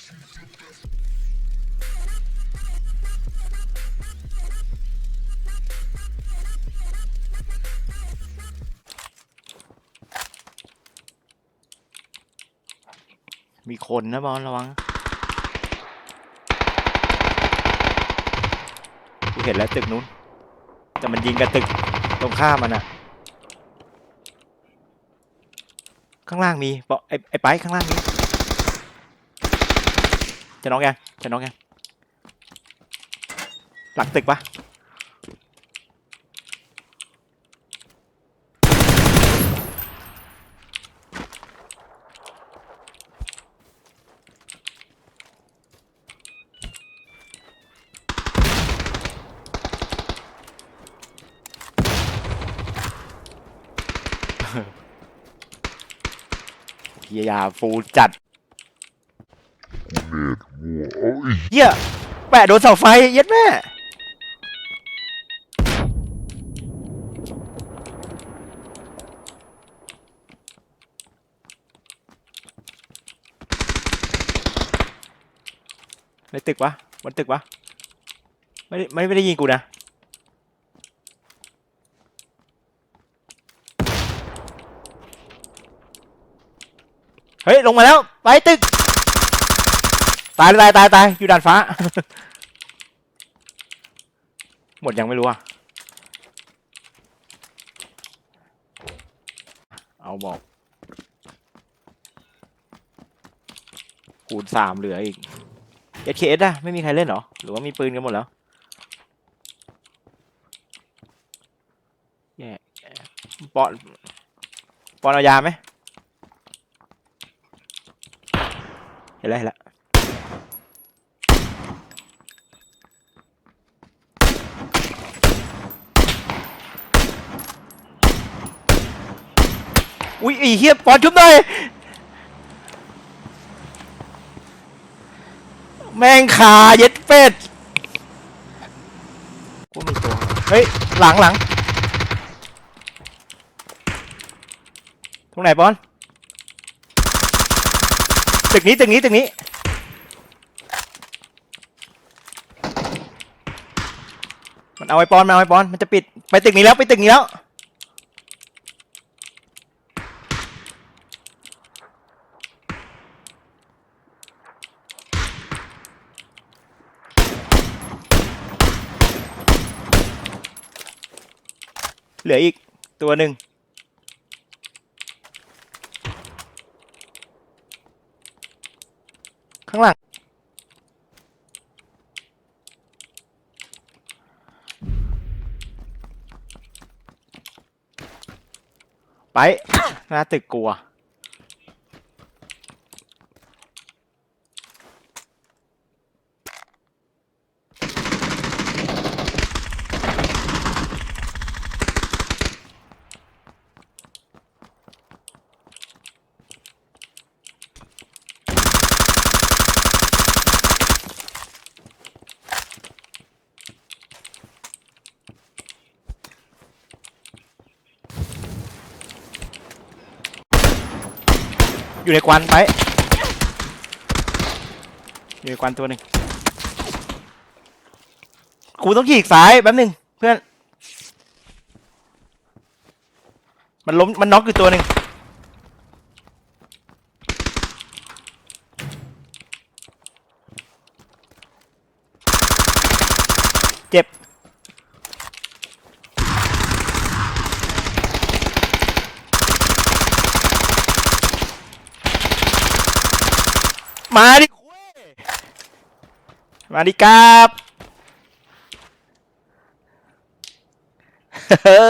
มีคนนะบอลระวังกูเห็นแล้วตึกนู้น แต่มันยิงกับตึกตรงข้ามมันอะข้างล่างมีบอไอ้ไอ้ไปข้างล่างมี จะน็อกยังจะน็อกยังหลังตึกปะเฮียยาฟูจัด เน็ตวัวโอ้ยเหี้ยแปะโดนเสาไฟเย็ดแม่ในตึกวะบนตึกวะไม่ได้ไม่ไม่ได้ยิงกูนะเฮ้ย ลงมาแล้ว ไปตึก ตายตายตายตายอยู่ดานฟ้า หมดยังไม่รู้อะ เอาบอกคูณสามเหลืออีกเอสเคเอสอะไม่มีใครเล่นเหรอ หรือว่ามีปืนกันหมดแล้วแย่แย่ปอนปอนเอายาไหมเห็นแล้วเห็นแล้ว อุ้ยไอ้เฮียปอนชุบหน่อยแม่งขาเย็ดเป็ดกูมีตัว เฮ้ย หลังหลังตรงไหนปอนตึกนี้ตึกนี้ตึกนี้ มันเอาไอ้ปอนมันเอาไอ้ปอน มันจะปิด ไปตึกนี้แล้ว ไปตึกนี้แล้ว เหลืออีกตัวหนึ่งข้างหลัง ไป หน้าตึกกลัว อยู่ในควันไป อยู่ในควันตัวหนึ่งครูต้องขีกซ้ายแป๊บหนึ่งเพื่อน มันล้มมันน็อกอยู่ตัวหนึ่งเจ็บ มาดิคุยมาดิครับเฮ้